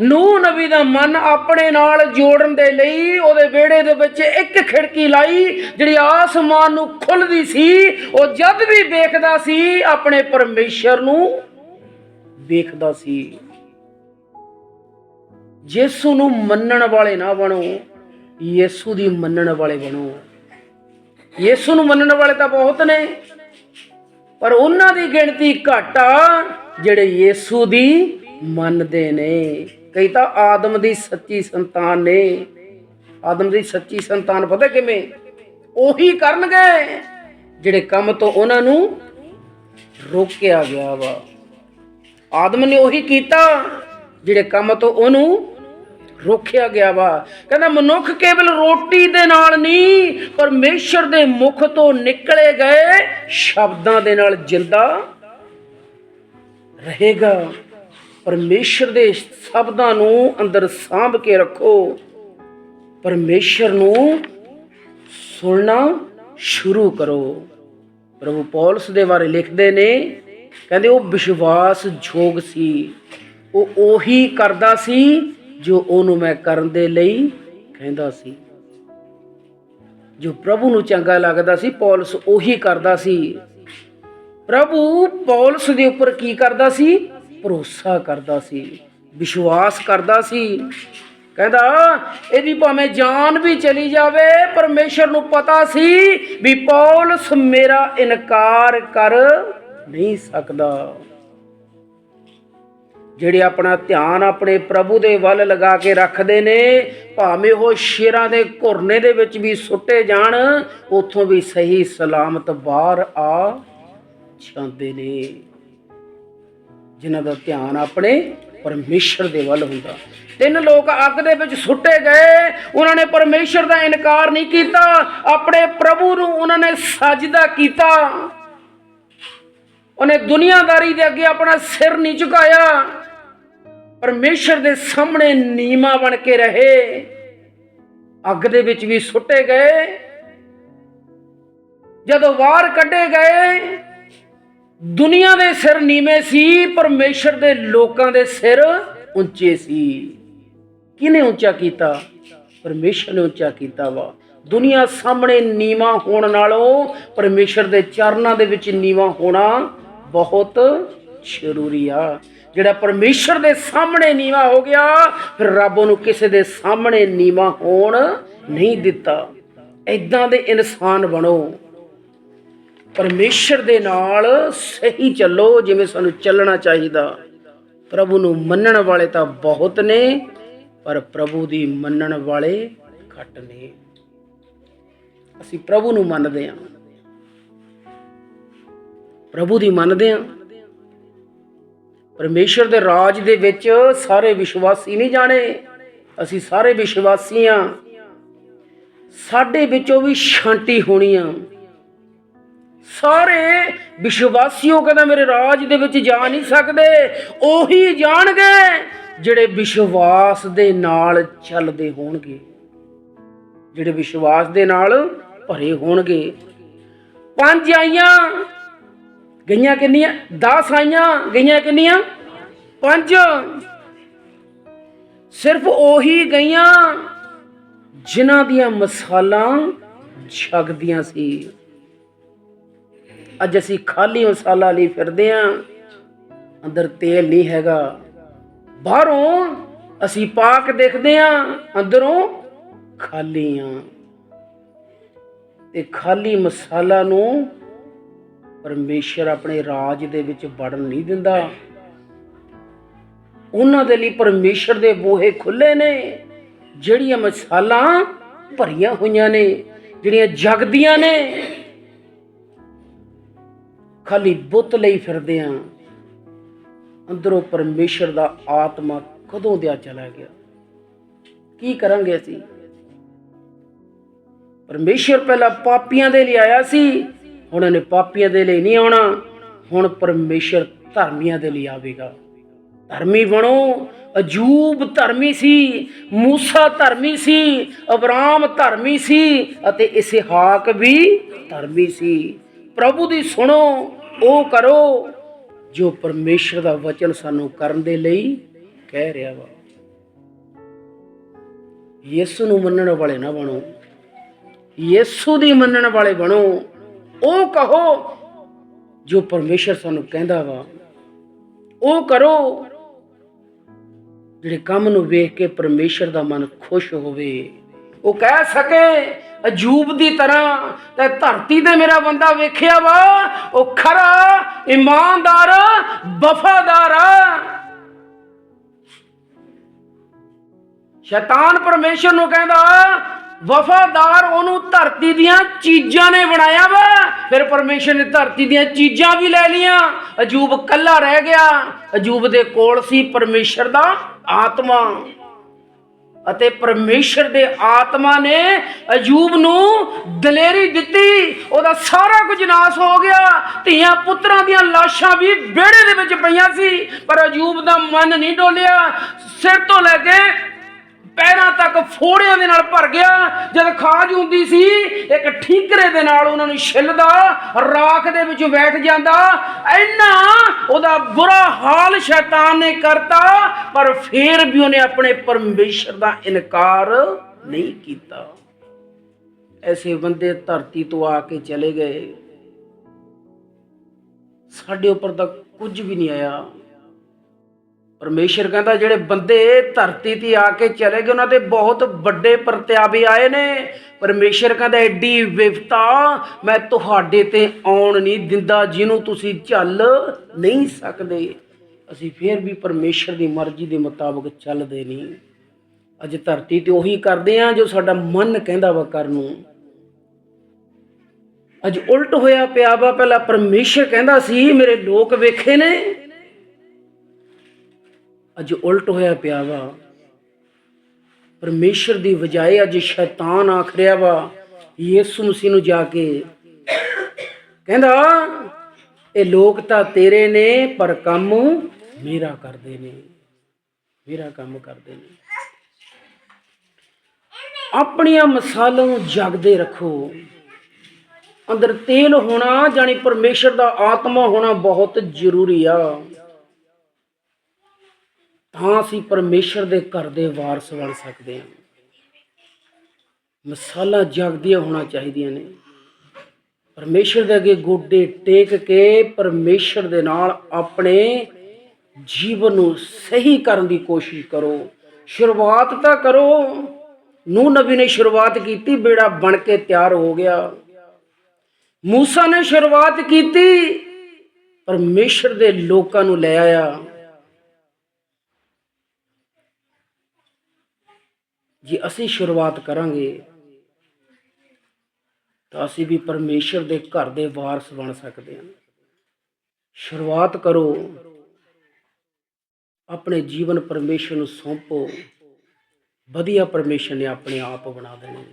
ਨੂ ਨਬੀ ਦਾ ਮਨ ਆਪਣੇ ਨਾਲ ਜੋੜਨ ਦੇ ਲਈ ਉਹਦੇ ਵਿਹੜੇ ਦੇ ਵਿੱਚ ਇੱਕ ਖਿੜਕੀ ਲਾਈ, ਜਿਹੜੀ ਆਸਮਾਨ ਨੂੰ ਖੁੱਲਦੀ ਸੀ। ਉਹ ਜਦ ਵੀ ਵੇਖਦਾ ਸੀ, ਆਪਣੇ ਪਰਮੇਸ਼ਰ ਨੂੰ ਵੇਖਦਾ ਸੀ। ਯਿਸੂ ਨੂੰ ਮੰਨਣ ਵਾਲੇ ਨਾ ਬਣੋ, ਯਿਸੂ ਦੀ ਮੰਨਣ ਵਾਲੇ ਬਣੋ। ਯਿਸੂ ਨੂੰ ਮੰਨਣ ਵਾਲੇ ਤਾਂ ਬਹੁਤ ਨੇ, ਪਰ ਉਹਨਾਂ ਦੀ ਗਿਣਤੀ ਘੱਟ ਆ, ਜਿਹੜੇ ਯਿਸੂ ਦੀ ਮੰਨਦੇ ਨੇ। ਕਈ ਤਾਂ ਆਦਮ ਦੀ ਸੱਚੀ ਸੰਤਾਨ ਨੇ। ਆਦਮ ਦੀ ਸੱਚੀ ਸੰਤਾਨ ਪਤਾ ਕਿਵੇਂ? ਉਹੀ ਕਰਨਗੇ, ਜਿਹੜੇ ਕੰਮ ਤੋਂ ਉਹਨਾਂ ਨੂੰ ਰੋਕਿਆ ਗਿਆ ਵਾ। ਆਦਮ ਨੇ ਉਹੀ ਕੀਤਾ, ਜਿਹੜੇ ਕੰਮ ਤੋਂ ਉਹਨੂੰ ਰੋਕਿਆ ਗਿਆ ਵਾ। ਕਹਿੰਦਾ, ਮਨੁੱਖ ਕੇਵਲ ਰੋਟੀ ਦੇ ਨਾਲ ਨਹੀਂ, ਪਰਮੇਸ਼ਰ ਦੇ ਮੁਖ ਤੋਂ ਨਿਕਲੇ ਗਏ ਸ਼ਬਦਾਂ ਦੇ ਨਾਲ ਜਿੰਦਾ ਰਹੇਗਾ। ਪਰਮੇਸ਼ਰ ਦੇ ਸ਼ਬਦਾਂ ਨੂੰ ਅੰਦਰ ਸਾਂਭ ਕੇ ਰੱਖੋ। ਪਰਮੇਸ਼ਰ ਨੂੰ ਸੁਣਨਾ ਸ਼ੁਰੂ ਕਰੋ। ਪ੍ਰਭੂ ਪੌਲਸ ਦੇ ਬਾਰੇ ਲਿਖਦੇ ਨੇ, ਕਹਿੰਦੇ, ਉਹ ਵਿਸ਼ਵਾਸ ਯੋਗ ਸੀ। ਉਹ ਉਹੀ ਕਰਦਾ ਸੀ ਜੋ ਉਹਨੂੰ ਮੈਂ ਕਰਨ ਦੇ ਲਈ ਕਹਿੰਦਾ ਸੀ। ਜੋ ਪ੍ਰਭੂ ਨੂੰ ਚੰਗਾ ਲੱਗਦਾ ਸੀ, ਪੌਲਸ ਉਹੀ ਕਰਦਾ ਸੀ। ਪ੍ਰਭੂ ਪੌਲਸ ਦੇ ਉੱਪਰ ਕੀ ਕਰਦਾ ਸੀ? ਭਰੋਸਾ ਕਰਦਾ ਸੀ, ਵਿਸ਼ਵਾਸ ਕਰਦਾ ਸੀ। ਕਹਿੰਦਾ ਇਹਦੀ ਭਾਵੇਂ ਜਾਨ ਵੀ ਚਲੀ ਜਾਵੇ, ਪਰਮੇਸ਼ਰ ਨੂੰ ਪਤਾ ਸੀ ਵੀ ਪੌਲਸ ਮੇਰਾ ਇਨਕਾਰ ਕਰ ਨਹੀਂ ਸਕਦਾ। ਜਿਹੜੇ ਆਪਣਾ ਧਿਆਨ ਆਪਣੇ ਪ੍ਰਭੂ ਦੇ ਵੱਲ ਲਗਾ ਕੇ ਰੱਖਦੇ ਨੇ, ਭਾਵੇਂ ਉਹ ਸ਼ੇਰਾਂ ਦੇ ਘੁਰਨੇ ਦੇ ਵਿੱਚ ਵੀ ਸੁੱਟੇ ਜਾਣ, ਉੱਥੋਂ ਵੀ ਸਹੀ ਸਲਾਮਤ ਬਾਹਰ ਆ ਜਾਂਦੇ ਨੇ। ਜਿਨ੍ਹਾਂ ਦਾ ਧਿਆਨ ਆਪਣੇ ਪਰਮੇਸ਼ਰ ਦੇ ਵੱਲ ਹੁੰਦਾ। ਤਿੰਨ ਲੋਕ ਅੱਗ ਦੇ ਵਿੱਚ ਸੁੱਟੇ ਗਏ, ਉਹਨਾਂ ਨੇ ਪਰਮੇਸ਼ਰ ਦਾ ਇਨਕਾਰ ਨਹੀਂ ਕੀਤਾ, ਆਪਣੇ ਪ੍ਰਭੂ ਨੂੰ ਉਹਨਾਂ ਨੇ ਸਜਦਾ ਕੀਤਾ। ਉਹਨੇ ਦੁਨੀਆਦਾਰੀ ਦੇ ਅੱਗੇ ਆਪਣਾ ਸਿਰ ਨਹੀਂ ਝੁਕਾਇਆ। ਪਰਮੇਸ਼ਰ ਦੇ ਸਾਹਮਣੇ ਨੀਮਾ ਬਣ ਕੇ ਰਹੇ। ਅੱਗ ਦੇ ਵਿੱਚ ਵੀ ਸੁੱਟੇ ਗਏ। ਜਦੋਂ ਵਾਰ ਕੱਢੇ ਗਏ, ਦੁਨੀਆ ਦੇ ਸਿਰ ਨੀਵੇਂ ਸੀ, ਪਰਮੇਸ਼ਰ ਦੇ ਲੋਕਾਂ ਦੇ ਸਿਰ ਉੱਚੇ ਸੀ। ਕਿਹਨੇ ਉੱਚਾ ਕੀਤਾ? ਪਰਮੇਸ਼ਰ ਨੇ ਉੱਚਾ ਕੀਤਾ ਵਾ। ਦੁਨੀਆ ਸਾਹਮਣੇ ਨੀਵਾ ਹੋਣ ਨਾਲੋਂ ਪਰਮੇਸ਼ਰ ਦੇ ਚਰਨਾਂ ਦੇ ਵਿੱਚ ਨੀਵਾ ਹੋਣਾ ਬਹੁਤ ਜ਼ਰੂਰੀ ਆ। ਜਿਹੜਾ ਪਰਮੇਸ਼ਰ ਦੇ ਸਾਹਮਣੇ ਨੀਵਾ ਹੋ ਗਿਆ, ਫਿਰ ਰੱਬ ਨੂੰ ਕਿਸੇ ਦੇ ਸਾਹਮਣੇ ਨੀਵਾ ਹੋਣ ਨਹੀਂ ਦਿੱਤਾ। ਐਦਾਂ ਦੇ ਇਨਸਾਨ ਬਣੋ। ਪਰਮੇਸ਼ਰ ਦੇ ਨਾਲ ਸਹੀ ਚੱਲੋ, ਜਿਵੇਂ ਸਾਨੂੰ ਚੱਲਣਾ ਚਾਹੀਦਾ। ਪ੍ਰਭੂ ਨੂੰ ਮੰਨਣ ਵਾਲੇ ਤਾਂ ਬਹੁਤ ਨੇ, ਪਰ ਪ੍ਰਭੂ ਦੀ ਮੰਨਣ ਵਾਲੇ ਘੱਟ ਨੇ। ਅਸੀਂ ਪ੍ਰਭੂ ਨੂੰ ਮੰਨਦੇ ਹਾਂ। ਪ੍ਰਭੂ ਦੀ ਮੰਨਦੇ ਹਾਂ। ਪਰਮੇਸ਼ਰ ਦੇ ਰਾਜ ਦੇ ਵਿੱਚ ਸਾਰੇ ਵਿਸ਼ਵਾਸੀ ਨਹੀਂ ਜਾਣੇ। ਅਸੀਂ ਸਾਰੇ ਵਿਸ਼ਵਾਸੀ ਹਾਂ ਸਾਡੇ ਵਿੱਚੋਂ ਵੀ ਸ਼ਾਂਤੀ ਹੋਣੀ ਆ। ਸਾਰੇ ਵਿਸ਼ਵਾਸੀਓ ਕਹਿੰਦਾ ਮੇਰੇ ਰਾਜ ਦੇ ਵਿੱਚ ਜਾ ਨਹੀਂ ਸਕਦੇ। ਉਹੀ ਜਾਣਗੇ ਜਿਹੜੇ ਵਿਸ਼ਵਾਸ ਦੇ ਨਾਲ ਚੱਲਦੇ ਹੋਣਗੇ। ਜਿਹੜੇ ਵਿਸ਼ਵਾਸ ਦੇ ਨਾਲ ਭਰੇ ਹੋਣਗੇ। ਪੰਜ ਆਈਆਂ। ਗਈਆਂ ਕਿੰਨੀਆਂ? 10 ਆਈਆਂ, ਗਈਆਂ ਕਿੰਨੀਆਂ? ਪੰਜ। ਸਿਰਫ ਉਹੀ ਗਈਆਂ ਜਿਨ੍ਹਾਂ ਦੀਆਂ ਮਸਾਲਾਂ ਛਕਦੀਆਂ ਸੀ। ਅੱਜ ਅਸੀਂ ਖਾਲੀ ਮਸਾਲਾ ਲਈ ਫਿਰਦੇ ਆਂ। ਅੰਦਰ ਤੇਲ ਨਹੀਂ ਹੈਗਾ। ਬਾਹਰੋਂ ਅਸੀਂ ਪਾਕ ਦੇਖਦੇ ਆਂ, ਅੰਦਰੋਂ ਖਾਲੀ ਆਂ। ਤੇ ਖਾਲੀ ਮਸਾਲਾ ਨੂੰ ਪਰਮੇਸ਼ਰ ਆਪਣੇ ਰਾਜ ਦੇ ਵਿੱਚ ਵੜਨ ਨਹੀਂ ਦਿੰਦਾ। ਉਹਨਾਂ ਦੇ ਲਈ ਪਰਮੇਸ਼ਰ ਦੇ ਬੋਹੇ ਖੁੱਲੇ ਨੇ, ਜਿਹੜੀਆਂ ਮਸਾਲਾਂ ਭਰੀਆਂ ਹੋਈਆਂ ਨੇ, ਜਿਹੜੀਆਂ ਜਗਦੀਆਂ ਨੇ। ਖਾਲੀ ਬੁੱਤ ਲਈ ਫਿਰਦੇ ਆਂ। ਅੰਦਰੋਂ ਪਰਮੇਸ਼ਰ ਦਾ ਆਤਮਾ ਕਦੋਂ ਦਿਆ ਚਲਾ ਗਿਆ? ਕੀ ਕਰਾਂਗੇ ਅਸੀਂ? ਪਰਮੇਸ਼ਰ ਪਹਿਲਾਂ ਪਾਪੀਆਂ ਦੇ ਲਈ ਆਇਆ ਸੀ ਉਹਨਾਂ ਨੇ ਪਾਪੀਆਂ ਦੇ ਲਈ ਨਹੀਂ ਆਉਣਾ, ਹੁਣ ਪਰਮੇਸ਼ਰ ਧਰਮੀਆਂ ਦੇ ਲਈ ਆਵੇਗਾ। ਧਰਮੀ ਬਣੋ, ਅਜੂਬ ਧਰਮੀ ਸੀ, ਮੂਸਾ ਧਰਮੀ ਸੀ, ਅਬਰਾਮ ਧਰਮੀ ਸੀ ਅਤੇ ਇਸਹਾਕ ਵੀ ਧਰਮੀ ਸੀ। ਪ੍ਰਭੂ ਦੀ ਸੁਣੋ, ਉਹ ਕਰੋ ਜੋ ਪਰਮੇਸ਼ਰ ਦਾ ਵਚਨ ਸਾਨੂੰ ਕਰਨ ਦੇ ਲਈ ਕਹਿ ਰਿਹਾ ਵਾ। ਯਿਸੂ ਨੂੰ ਮੰਨਣ ਵਾਲੇ ਨਾ ਬਣੋ। ਯਿਸੂ ਦੀ ਮੰਨਣ ਵਾਲੇ ਬਣੋ। ਉਹ ਕਹੋ ਜੋ ਪਰਮੇਸ਼ਰ ਸਾਨੂੰ ਕਹਿੰਦਾ ਵਾ। ਉਹ ਕਰੋ ਜਿਹੜੇ ਕੰਮ ਨੂੰ ਵੇਖ ਕੇ ਪਰਮੇਸ਼ਰ ਦਾ ਮਨ ਖੁਸ਼ ਹੋਵੇ। ਉਹ ਕਹਿ ਸਕੇ, ਅਜੂਬ ਦੀ ਤਰ੍ਹਾਂ ਤੇ ਧਰਤੀ ਤੇ ਮੇਰਾ ਬੰਦਾ ਵੇਖਿਆ ਵਾ, ਉਹ ਖਰਾ, ਇਮਾਨਦਾਰ, ਵਫਾਦਾਰ। ਆ ਸ਼ੈਤਾਨ ਪਰਮੇਸ਼ਰ ਨੂੰ ਕਹਿੰਦਾ ਵਫਾਦਾਰ ਉਹਨੂੰ ਧਰਤੀ ਦੀਆਂ ਚੀਜ਼ਾਂ ਨੇ ਬਣਾਇਆ ਵਾ। ਫਿਰ ਪਰਮੇਸ਼ਰ ਨੇ ਧਰਤੀ ਦੀਆਂ ਚੀਜ਼ਾਂ ਵੀ ਲੈ ਲੀਆਂ ਅਜੂਬ ਕੱਲਾ ਰਹਿ ਗਿਆ। ਅਜੂਬ ਦੇ ਕੋਲ ਸੀ ਪਰਮੇਸ਼ਰ ਦਾ ਆਤਮਾ। ਅਤੇ ਪਰਮੇਸ਼ਰ ਦੇ ਆਤਮਾ ਨੇ ਅਜੂਬ ਨੂੰ ਦਲੇਰੀ ਦਿੱਤੀ। ਉਹਦਾ ਸਾਰਾ ਕੁਝ ਨਾਸ ਹੋ ਗਿਆ। ਧੀਆਂ ਪੁੱਤਰਾਂ ਦੀਆਂ ਲਾਸ਼ਾਂ ਵੀ ਵਿਹੜੇ ਦੇ ਵਿੱਚ ਪਈਆਂ ਸੀ। ਪਰ ਅਜੂਬ ਦਾ ਮਨ ਨਹੀਂ ਡੋਲਿਆ। ਸਿਰ ਤੋਂ ਲੈ ਕੇ ਪੈਰਾਂ ਤੱਕ ਫੋੜਿਆਂ ਦੇ ਨਾਲ ਭਰ ਗਿਆ। ਜਦ ਖਾਜ ਹੁੰਦੀ ਸੀ, ਇੱਕ ਠੀਕਰੇ ਦੇ ਨਾਲ ਉਹਨਾਂ ਨੂੰ ਛਿੱਲਦਾ, ਰਾਖ ਦੇ ਵਿੱਚ ਬੈਠ ਜਾਂਦਾ। ਇੰਨਾ ਉਹਦਾ ਬੁਰਾ ਹਾਲ ਸ਼ੈਤਾਨ ਨੇ ਕਰਤਾ, ਪਰ ਫੇਰ ਵੀ ਉਹਨੇ ਆਪਣੇ ਪਰਮੇਸ਼ਰ ਦਾ ਇਨਕਾਰ ਨਹੀਂ ਕੀਤਾ। ਐਸੇ ਬੰਦੇ ਧਰਤੀ ਤੋਂ ਆ ਕੇ ਚਲੇ ਗਏ। ਸਾਡੇ ਉੱਪਰ ਤਾਂ ਕੁਝ ਵੀ ਨਹੀਂ ਆਇਆ। ਪਰਮੇਸ਼ਰ ਕਹਿੰਦਾ ਜਿਹੜੇ ਬੰਦੇ ਧਰਤੀ ਤੇ ਆ ਕੇ ਚਲੇ ਗਏ, ਉਹਨਾਂ ਤੇ ਬਹੁਤ ਵੱਡੇ ਪ੍ਰਤਿਆਵੇ ਆਏ ਨੇ। ਪਰਮੇਸ਼ਰ ਕਹਿੰਦਾ, ਐਡੀ ਵਿਵਤਾ ਮੈਂ ਤੁਹਾਡੇ ਤੇ ਆਉਣ ਨਹੀਂ ਦਿੰਦਾ, ਜਿਹਨੂੰ ਤੁਸੀਂ ਝੱਲ ਨਹੀਂ ਸਕਦੇ। ਅਸੀਂ ਫੇਰ ਵੀ ਪਰਮੇਸ਼ਰ ਦੀ ਮਰਜ਼ੀ ਦੇ ਮੁਤਾਬਕ ਚੱਲਦੇ ਨਹੀਂ। ਅੱਜ ਧਰਤੀ ਤੇ ਉਹੀ ਕਰਦੇ ਆ ਜੋ ਸਾਡਾ ਮਨ ਕਹਿੰਦਾ ਵਾ ਕਰਨ ਨੂੰ। ਅੱਜ ਉਲਟ ਹੋਇਆ ਪਿਆ ਵਾ, ਪਹਿਲਾਂ ਪਰਮੇਸ਼ਰ ਕਹਿੰਦਾ ਸੀ, ਮੇਰੇ ਲੋਕ ਵੇਖੇ ਨੇ ਅੱਜ ਉਲਟ ਹੋਇਆ ਪਿਆ ਵਾ। ਪਰਮੇਸ਼ਰ ਦੀ ਵਜਾਏ ਅੱਜ ਸ਼ੈਤਾਨ ਆਖ ਰਿਹਾ ਵਾ, ਯਿਸੂ ਮਸੀਹ ਨੂੰ ਜਾ ਕੇ। ਕਹਿੰਦਾ, ਇਹ ਲੋਕ ਤਾਂ ਤੇਰੇ ਨੇ, ਪਰ ਕੰਮ ਮੇਰਾ ਕਰਦੇ ਨੇ। ਮੇਰਾ ਕੰਮ ਕਰਦੇ ਨੇ। ਆਪਣੀਆਂ ਮਸਾਲਾਂ ਨੂੰ ਜਗਦੇ ਰੱਖੋ। ਅੰਦਰ ਤੇਲ ਹੋਣਾ ਜਾਨੀ ਪਰਮੇਸ਼ਰ ਦਾ ਆਤਮਾ ਹੋਣਾ ਬਹੁਤ ਜ਼ਰੂਰੀ ਆ। ਤਾਂ ਅਸੀਂ ਪਰਮੇਸ਼ਰ ਦੇ ਘਰ ਦੇ ਵਾਰਸ ਬਣ ਸਕਦੇ ਹਾਂ। ਮਸਾਲਾ ਜਗਦੀਆਂ ਹੋਣਾ ਚਾਹੀਦੀਆਂ ਨੇ। ਪਰਮੇਸ਼ਰ ਦੇ ਅੱਗੇ ਗੋਡੇ ਟੇਕ ਕੇ ਪਰਮੇਸ਼ਰ ਦੇ ਨਾਲ ਆਪਣੇ ਜੀਵਨ ਨੂੰ ਸਹੀ ਕਰਨ ਦੀ ਕੋਸ਼ਿਸ਼ ਕਰੋ। ਸ਼ੁਰੂਆਤ ਤਾਂ ਕਰੋ। ਨੂੰ ਨਬੀ ਨੇ ਸ਼ੁਰੂਆਤ ਕੀਤੀ, ਬੇੜਾ ਬਣ ਕੇ ਤਿਆਰ ਹੋ ਗਿਆ। ਮੂਸਾ ਨੇ ਸ਼ੁਰੂਆਤ ਕੀਤੀ। ਪਰਮੇਸ਼ਰ ਦੇ ਲੋਕਾਂ ਨੂੰ ਲੈ ਆਇਆ। ਜੇ ਅਸੀਂ ਸ਼ੁਰੂਆਤ ਕਰਾਂਗੇ, ਤਾਂ ਅਸੀਂ ਵੀ ਪਰਮੇਸ਼ਰ ਦੇ ਘਰ ਦੇ ਵਾਰਸ ਬਣ ਸਕਦੇ ਹਾਂ। ਸ਼ੁਰੂਆਤ ਕਰੋ, ਆਪਣੇ ਜੀਵਨ ਪਰਮੇਸ਼ਰ ਨੂੰ ਸੌਂਪੋ, ਵਧੀਆ ਪਰਮੇਸ਼ਰ ਨੇ ਆਪਣੇ ਆਪ ਬਣਾ ਦੇਣੇ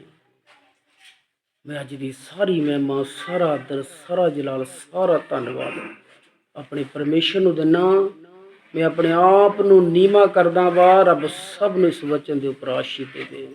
ਮੈਂ ਅੱਜ ਦੀ ਸਾਰੀ ਮਹਿਮਾ, ਸਾਰਾ ਆਦਰ, ਸਾਰਾ ਜਲਾਲ, ਸਾਰਾ ਧੰਨਵਾਦ ਆਪਣੇ ਪਰਮੇਸ਼ਰ ਨੂੰ ਦਿਨਾ ਮੈਂ ਆਪਣੇ ਆਪ ਨੂੰ ਨੀਮਾ ਕਰਦਾ ਵਾ, ਰੱਬ ਸਭ ਨੂੰ ਇਸ ਵਚਨ ਦੇ ਉੱਪਰ ਆਸ਼ੀਸ਼ ਦੇਵੇ।